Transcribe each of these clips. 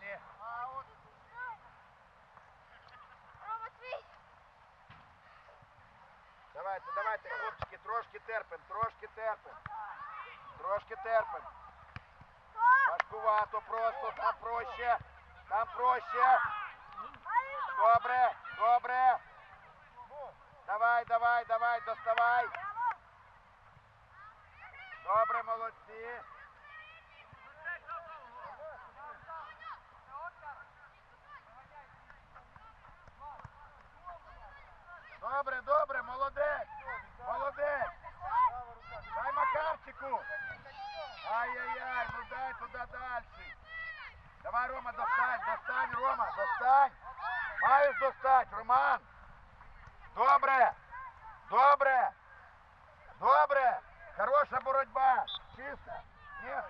Антоні. А от Рома свій. Давайте, давайте, хлопчики, трошки терпимо, трошки терпимо. Трошки терпимо. Важкувато просто, там проще. Там проще. Добре, добре. Давай, давай, давай, доставай. Добре, молодці. Роман! Добре! Добре! Добре! Хороша боротьба! Чисто! Нет!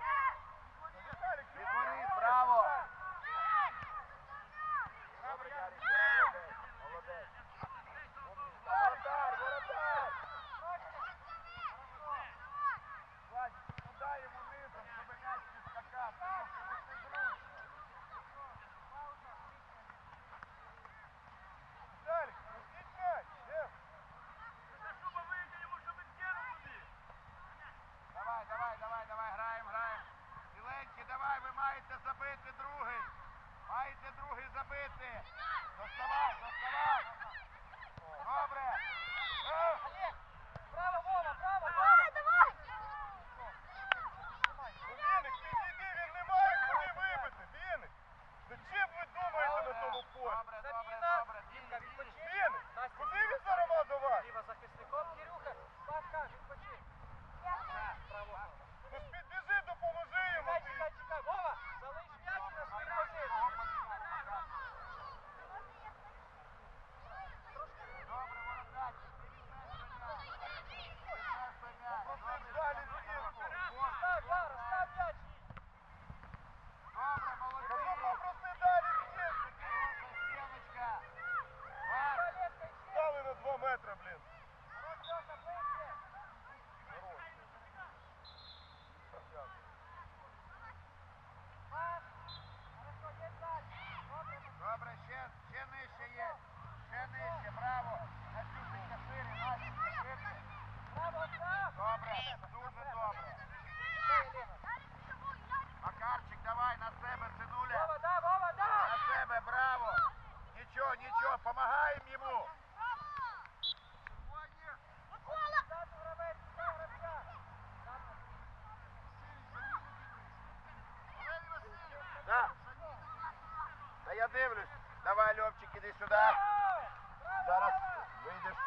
Іди сюди. Зараз вийдеш.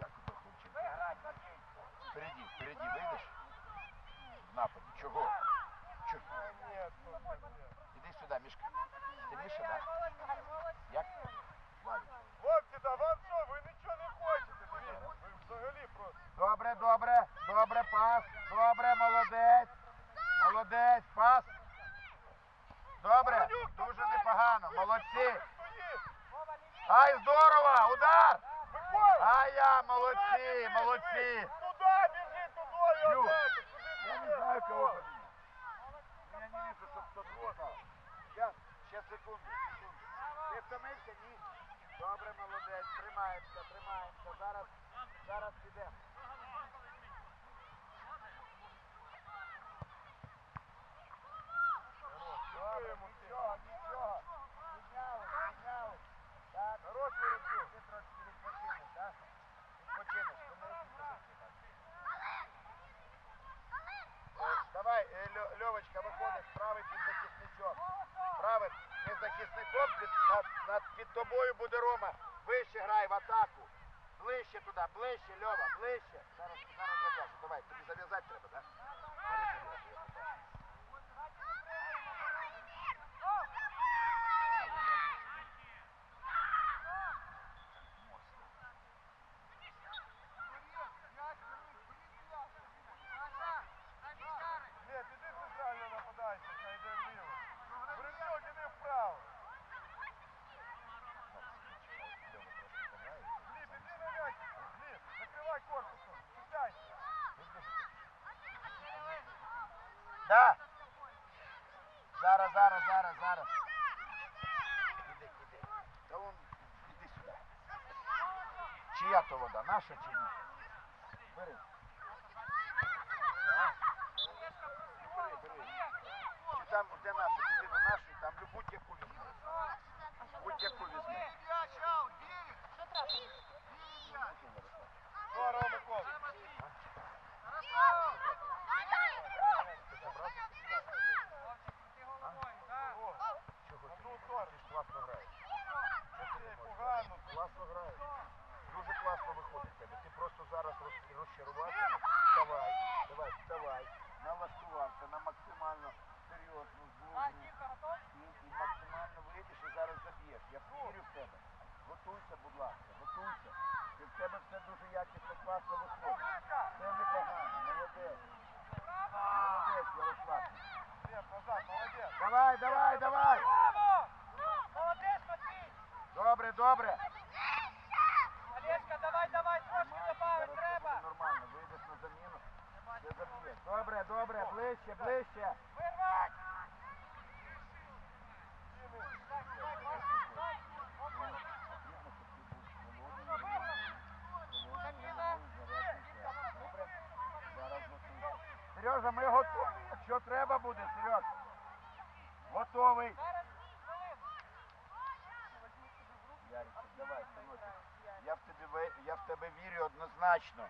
Як тебе хлопчик? Впереді, впереді вийдеш. Напад. Чого? Чого? Іди сюди, Мішка. Ти Міша, так? Да? Сюда, удар! А я, молодці, молодці! Туда біжи, туди, Я не знаю, кого Я не вижу, щоб тут вода. Секунду, секунду. Ти втомився? Ні? Добре, молодець, тримаємося, тримаємося, да? тобою буде Рома. Вище грай в атаку. Ближче туди, ближче, Льова, ближче. Зараз, зараз, зараз. Давай, тобі Да. Зараз, зараз, зараз, зараз. Іди, іди. Та вон, іди сюди. Чия то вода? Наша чи ні? Бери. Бери, бери. Чи там, де наша? Туди до нас? Дуже класно виходить тебе. Ти просто зараз роз- розчарувався. Вставай, давай, вставай. Налаштувався на максимально серйозну злу. І, і максимально вийдеш і зараз заб'єш. Я вірю в тебе. Готуйся, будь ласка, готуйся. І в тебе все дуже якісно, класно виходить. Це непогано, молодець. Молодець, Ярослав. Давай, давай, давай. Молодець, Матвій! Добре, добре. Олешка, давай, давай, трошки Тримайся, добавити зараз все треба. буде нормально. Вийдеш на заміну. Все заб'єш. Добре, добре, ближче, ближче. Вирвать! Сережа, ми готові. Якщо треба буде, Сереж. Готовий. Я в тебе я в тебе вірю однозначно.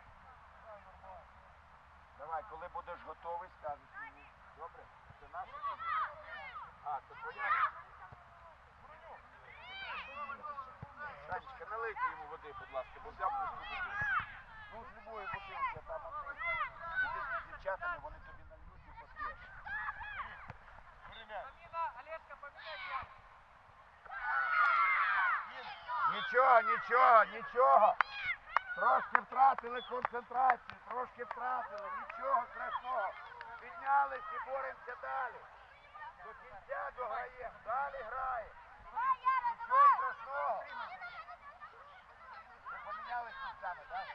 Давай, коли будеш готовий, скажеш мені. Добре? Це наше? А, це твоя? Санечка, налийте йому води, будь ласка, бо взяв пусту бутилку. Ну, з любої бутилки, там один. Нічого, нічого, нічого. Трошки втратили концентрацію, трошки втратили, нічого страшного. Піднялись і боремося далі. До кінця дограємо, далі граємо. Нічого страшного. Ви помінялись місцями, так?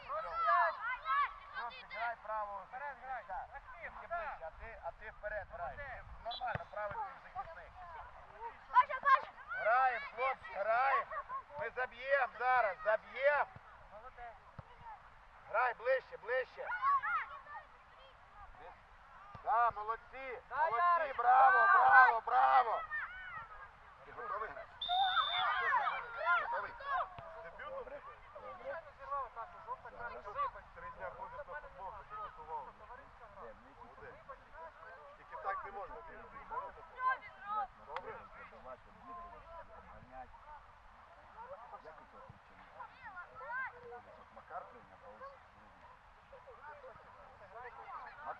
Хлопці, грай право Вперед грай. захисника. Активно, Тільки так. а ти, а ти вперед грай. Ти Нормально, правий захисник. Паша, Паша! Граємо, хлопці, граємо. Ми заб'ємо зараз, заб'ємо. Молодець. Грай ближче, ближче. Да, молодці, молодці, браво,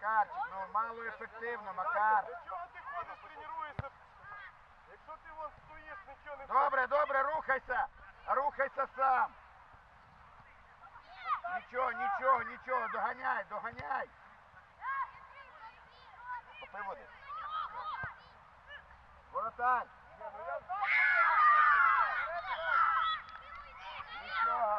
Макарчик, ну мало ефективно, Макар. Чого ти ходиш, тренуєшся? Якщо ти вон стоїш, нічого не Добре, добре, рухайся. Рухайся сам. Нічого, нічого, нічого, доганяй, доганяй. Попий води. Нічого.